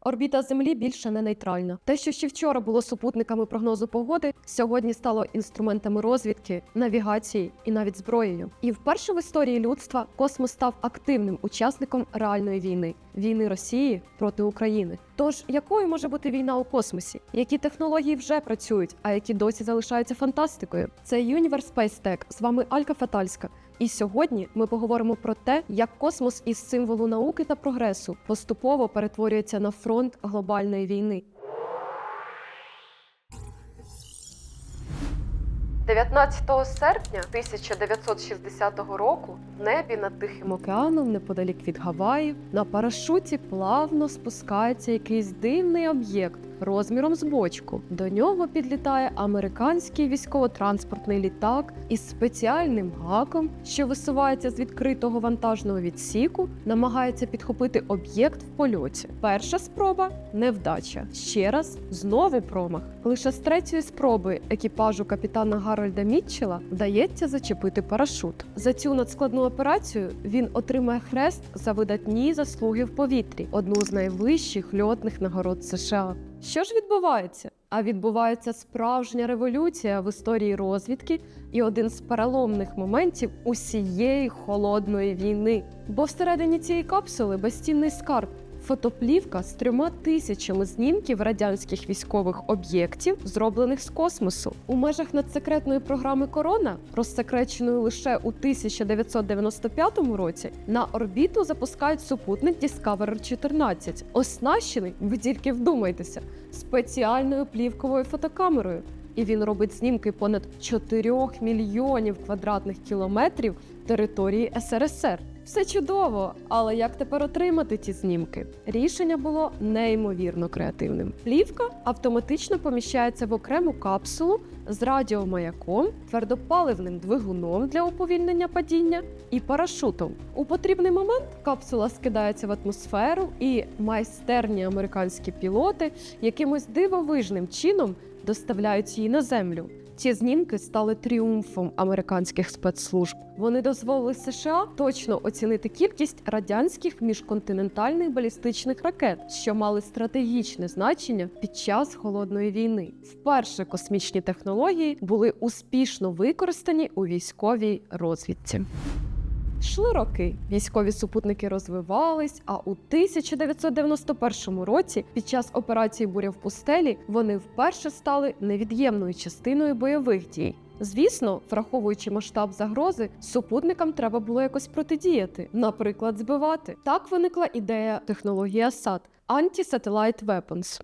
Орбіта Землі більше не нейтральна. Те, що ще вчора було супутниками прогнозу погоди, сьогодні стало інструментами розвідки, навігації і навіть зброєю. І вперше в історії людства космос став активним учасником реальної війни війни Росії проти України. Тож якою може бути війна у космосі? Які технології вже працюють, а які досі залишаються фантастикою? Це Universe Space Tech. З вами Алька Фатальська. І сьогодні ми поговоримо про те, як космос із символу науки та прогресу поступово перетворюється на фронт глобальної війни. 19 серпня 1960 року в небі над Тихим океаном, неподалік від Гаваїв, на парашуті плавно спускається якийсь дивний об'єкт розміром з бочку. До нього підлітає американський військово-транспортний літак із спеціальним гаком, що висувається з відкритого вантажного відсіку, намагається підхопити об'єкт в польоті. Перша спроба невдача. Ще раз знову промах. Лише з третьої спроби екіпажу капітана Гарольда Мітчела вдається зачепити парашут. За цю надскладну операцію він отримає хрест за видатні заслуги в повітрі, одну з найвищих льотних нагород США. Що ж відбувається? А відбувається справжня революція в історії розвідки і один з переломних моментів усієї холодної війни. Бо всередині цієї капсули безцінний скарб. Фотоплівка з трьома тисячами знімків радянських військових об'єктів, зроблених з космосу. У межах надсекретної програми Корона, розсекреченої лише у 1995 році, на орбіту запускають супутник Discoverer 14, оснащений, ви тільки вдумайтеся, спеціальною плівковою фотокамерою. І він робить знімки понад 4 мільйонів квадратних кілометрів території СРСР. Все чудово, але як тепер отримати ці знімки? Рішення було неймовірно креативним. Плівка автоматично поміщається в окрему капсулу з радіомаяком, твердопаливним двигуном для уповільнення падіння і парашутом. У потрібний момент капсула скидається в атмосферу, і майстерні американські пілоти якимось дивовижним чином доставляють її на землю. Ці знімки стали тріумфом американських спецслужб. Вони дозволили США точно оцінити кількість радянських міжконтинентальних балістичних ракет, що мали стратегічне значення під час холодної війни. Вперше космічні технології були успішно використані у військовій розвідці. Йшли роки, військові супутники розвивались, а у 1991 році, під час операції Буря в пустелі, вони вперше стали невід'ємною частиною бойових дій. Звісно, враховуючи масштаб загрози, супутникам треба було якось протидіяти, наприклад, збивати. Так виникла ідея технології АСАД – Anti-Satellite Weapons.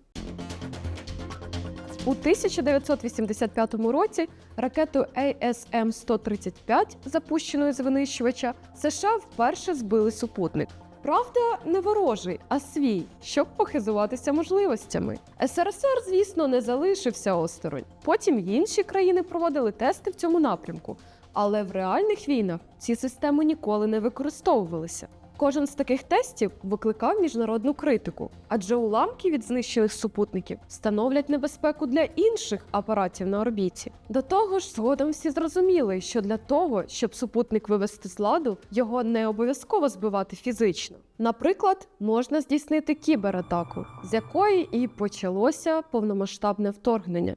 У 1985 році ракетою ASM-135, запущеною з винищувача, США вперше збили супутник. Правда, не ворожий, а свій, щоб похизуватися можливостями. СРСР, звісно, не залишився осторонь. Потім інші країни проводили тести в цьому напрямку, але в реальних війнах ці системи ніколи не використовувалися. Кожен з таких тестів викликав міжнародну критику, адже уламки від знищених супутників становлять небезпеку для інших апаратів на орбіті. До того ж, згодом всі зрозуміли, що для того, щоб супутник вивести з ладу, його не обов'язково збивати фізично. Наприклад, можна здійснити кібератаку, з якої і почалося повномасштабне вторгнення.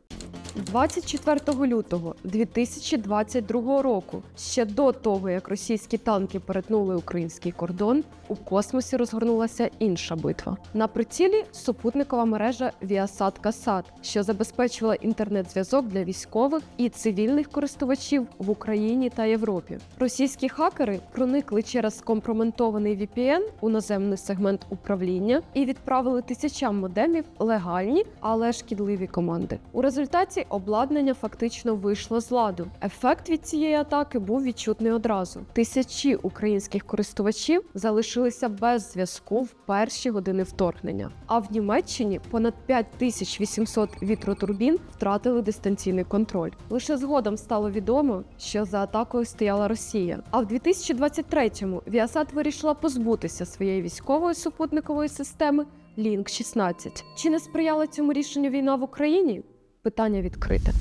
24 лютого 2022 року, ще до того як російські танки перетнули український кордон, у космосі розгорнулася інша битва. На прицілі супутникова мережа Viasat Касат, що забезпечувала інтернет-зв'язок для військових і цивільних користувачів в Україні та Європі. Російські хакери проникли через компроментований VPN у наземний сегмент управління і відправили тисячам модемів легальні, але шкідливі команди. У результаті обладнання фактично вийшло з ладу. Ефект від цієї атаки був відчутний одразу. Тисячі українських користувачів залишилися без зв'язку в перші години вторгнення. А в Німеччині понад 5800 вітротурбін втратили дистанційний контроль. Лише згодом стало відомо, що за атакою стояла Росія. А в 2023-му Віасат вирішила позбутися своєї військової супутникової системи Лінк 16 Чи не сприяла цьому рішенню війна в Україні? Питання відкрите.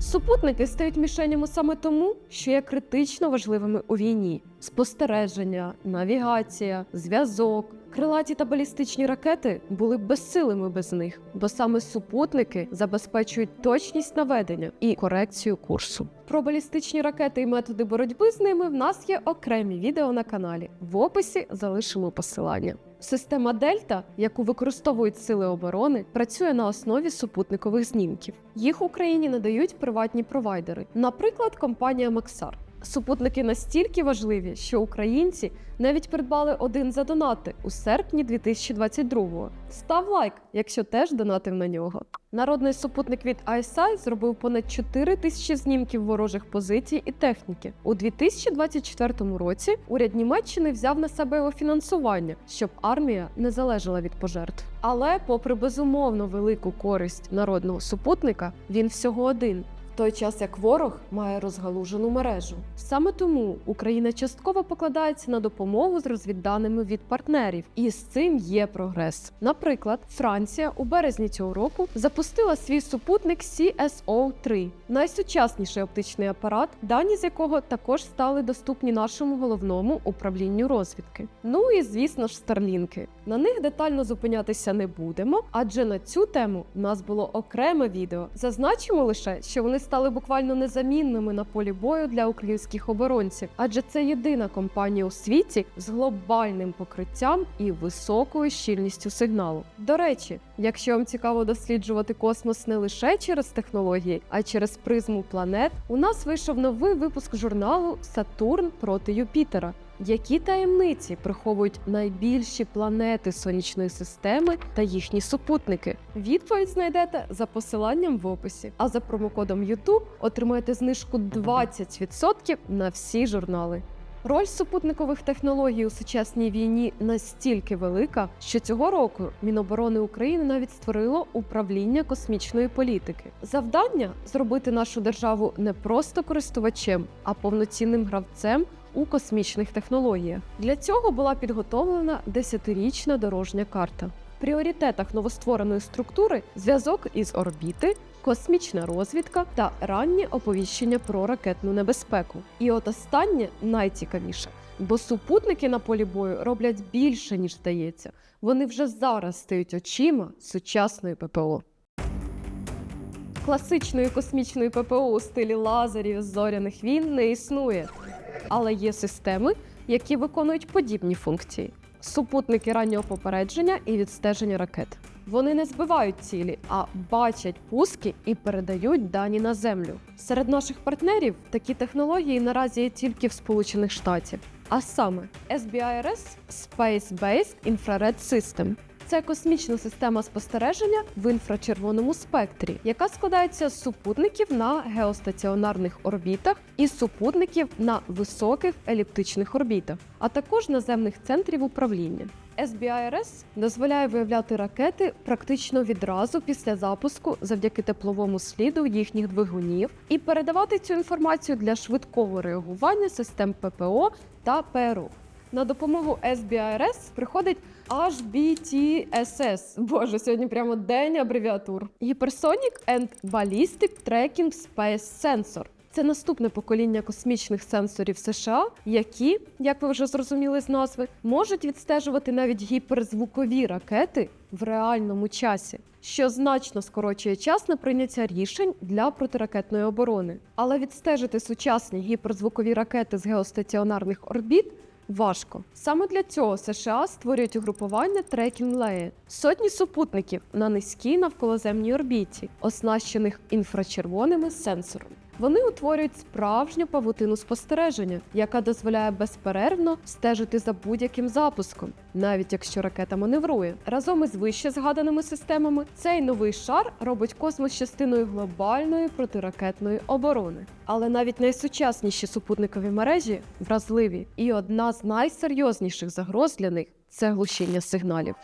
Супутники стають мішенями саме тому, що є критично важливими у війні. спостереження, навігація, зв'язок. Крилаті та балістичні ракети були безсилими без них, бо саме супутники забезпечують точність наведення і корекцію курсу. Про балістичні ракети і методи боротьби з ними в нас є окремі відео на каналі. В описі залишимо посилання. Система Дельта, яку використовують сили оборони, працює на основі супутникових знімків. Їх Україні надають приватні провайдери, наприклад, компанія Максар. Супутники настільки важливі, що українці навіть придбали один за донати у серпні 2022-го. Став лайк, якщо теж донатив на нього. Народний супутник від ISI зробив понад 4 тисячі знімків ворожих позицій і техніки. У 2024 році уряд Німеччини взяв на себе його фінансування, щоб армія не залежала від пожертв. Але, попри безумовно велику користь народного супутника, він всього один. Той час як ворог має розгалужену мережу. Саме тому Україна частково покладається на допомогу з розвідданими від партнерів, і з цим є прогрес. Наприклад, Франція у березні цього року запустила свій супутник CSO-3, найсучасніший оптичний апарат, дані з якого також стали доступні нашому головному управлінню розвідки. Ну і звісно ж, старлінки. На них детально зупинятися не будемо, адже на цю тему в нас було окреме відео. Зазначимо лише, що вони стали буквально незамінними на полі бою для українських оборонців, адже це єдина компанія у світі з глобальним покриттям і високою щільністю сигналу. До речі, якщо вам цікаво досліджувати космос не лише через технології, а й через призму планет, у нас вийшов новий випуск журналу Сатурн проти Юпітера. Які таємниці приховують найбільші планети сонячної системи та їхні супутники? Відповідь знайдете за посиланням в описі. А за промокодом YouTube отримаєте знижку 20% на всі журнали. Роль супутникових технологій у сучасній війні настільки велика, що цього року Міноборони України навіть створило управління космічної політики. Завдання зробити нашу державу не просто користувачем, а повноцінним гравцем у космічних технологіях. Для цього була підготовлена десятирічна дорожня карта. В пріоритетах новоствореної структури зв'язок із орбіти, космічна розвідка та раннє оповіщення про ракетну небезпеку. І от останнє найцікавіше, бо супутники на полі бою роблять більше ніж здається. Вони вже зараз стають очима сучасної ППО. Класичної космічної ППО у стилі лазерів зоряних війн не існує, але є системи, які виконують подібні функції: супутники раннього попередження і відстеження ракет. Вони не збивають цілі, а бачать пуски і передають дані на землю. Серед наших партнерів такі технології наразі є тільки в Сполучених Штатів, а саме SBIRS Space Based Infrared System. Це космічна система спостереження в інфрачервоному спектрі, яка складається з супутників на геостаціонарних орбітах і супутників на високих еліптичних орбітах, а також наземних центрів управління. SBIRS дозволяє виявляти ракети практично відразу після запуску завдяки тепловому сліду їхніх двигунів і передавати цю інформацію для швидкого реагування систем ППО та ПРО. На допомогу SBIRS приходить HBTSS. Боже, сьогодні прямо день абревіатур. Hypersonic and Ballistic Tracking Space Sensor. Це наступне покоління космічних сенсорів США, які, як ви вже зрозуміли з назви, можуть відстежувати навіть гіперзвукові ракети в реальному часі, що значно скорочує час на прийняття рішень для протиракетної оборони. Але відстежити сучасні гіперзвукові ракети з геостаціонарних орбіт важко. Саме для цього США створюють угрупування Tracking Layer – сотні супутників на низькій навколоземній орбіті, оснащених інфрачервоними сенсорами. Вони утворюють справжню павутину спостереження, яка дозволяє безперервно стежити за будь-яким запуском, навіть якщо ракета маневрує. Разом із вище згаданими системами цей новий шар робить космос частиною глобальної протиракетної оборони. Але навіть найсучасніші супутникові мережі вразливі, і одна з найсерйозніших загроз для них це глушіння сигналів.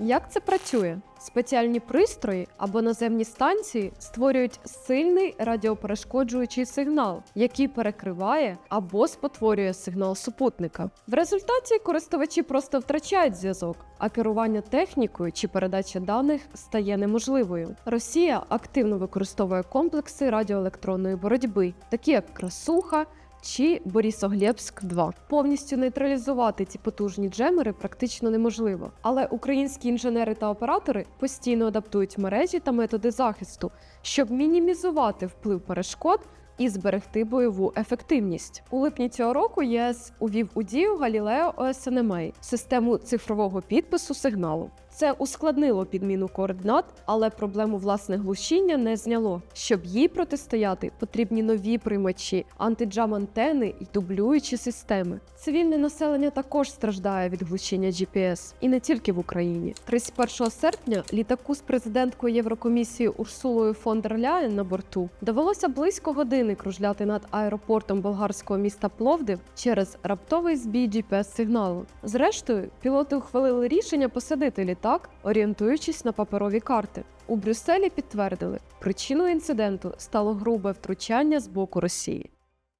Як це працює? Спеціальні пристрої або наземні станції створюють сильний радіоперешкоджуючий сигнал, який перекриває або спотворює сигнал супутника. В результаті користувачі просто втрачають зв'язок, а керування технікою чи передача даних стає неможливою. Росія активно використовує комплекси радіоелектронної боротьби, такі як красуха. Чи Борисоглебськ 2 Повністю нейтралізувати ці потужні джемери практично неможливо. Але українські інженери та оператори постійно адаптують мережі та методи захисту, щоб мінімізувати вплив перешкод і зберегти бойову ефективність. У липні цього року ЄС увів у дію Galileo OSNMA – систему цифрового підпису сигналу. Це ускладнило підміну координат, але проблему власне глушіння не зняло. Щоб їй протистояти, потрібні нові приймачі, антиджам антени і дублюючі системи. Цивільне населення також страждає від глушіння GPS, і не тільки в Україні. 31 серпня літаку з президенткою Єврокомісії Урсулою фон дер Ляєн на борту довелося близько години кружляти над аеропортом болгарського міста Пловдив через раптовий збій GPS-сигналу. Зрештою, пілоти ухвалили рішення посадити літак, орієнтуючись на паперові карти. У Брюсселі підтвердили, причиною інциденту стало грубе втручання з боку Росії.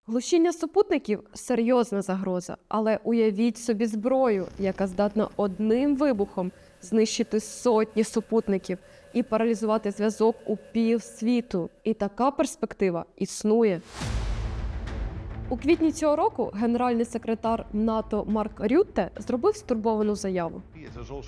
Глушіння супутників серйозна загроза, але уявіть собі зброю, яка здатна одним вибухом знищити сотні супутників і паралізувати зв'язок у пів світу. І така перспектива існує. У квітні цього року генеральний секретар НАТО Марк Рютте зробив стурбовану заяву.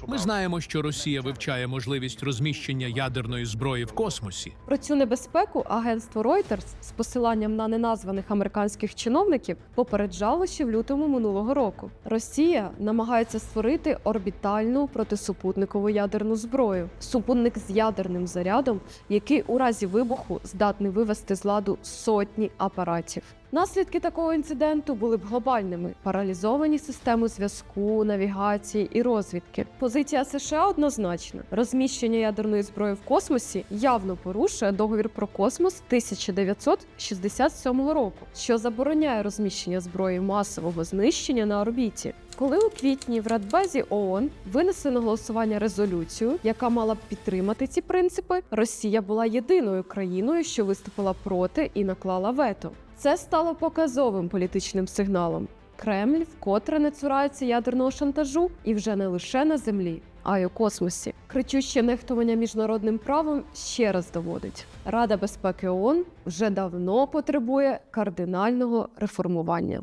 Ми знаємо, що Росія вивчає можливість розміщення ядерної зброї в космосі. Про цю небезпеку агентство Reuters з посиланням на неназваних американських чиновників попереджало ще в лютому минулого року. Росія намагається створити орбітальну протисупутникову ядерну зброю, супутник з ядерним зарядом, який у разі вибуху здатний вивести з ладу сотні апаратів. Наслідки такого інциденту були б глобальними: паралізовані системи зв'язку, навігації і розвідки. Позиція США однозначна: розміщення ядерної зброї в космосі явно порушує договір про космос 1967 року, що забороняє розміщення зброї масового знищення на орбіті. Коли у квітні в Радбезі ООН винесли на голосування резолюцію, яка мала б підтримати ці принципи, Росія була єдиною країною, що виступила проти і наклала вето. Це стало показовим політичним сигналом. Кремль вкотре не цурається ядерного шантажу і вже не лише на землі, а й у космосі. Кричуще нехтування міжнародним правом ще раз доводить. Рада безпеки ООН вже давно потребує кардинального реформування.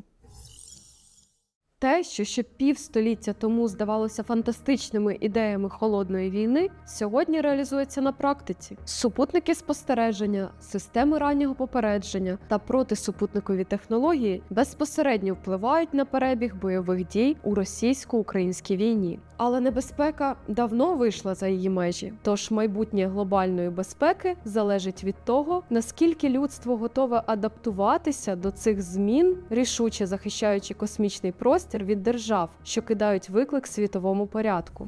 Те, що ще півстоліття тому здавалося фантастичними ідеями холодної війни, сьогодні реалізується на практиці. Супутники спостереження, системи раннього попередження та протисупутникові технології безпосередньо впливають на перебіг бойових дій у російсько-українській війні. Але небезпека давно вийшла за її межі. Тож майбутнє глобальної безпеки залежить від того, наскільки людство готове адаптуватися до цих змін, рішуче захищаючи космічний простір від держав, що кидають виклик світовому порядку.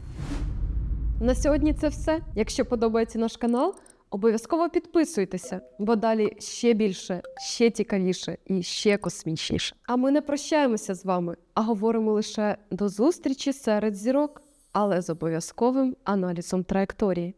На сьогодні це все. Якщо подобається наш канал, обов'язково підписуйтеся, бо далі ще більше, ще цікавіше і ще космічніше. А ми не прощаємося з вами, а говоримо лише до зустрічі серед зірок, але з обов'язковим аналізом траєкторії.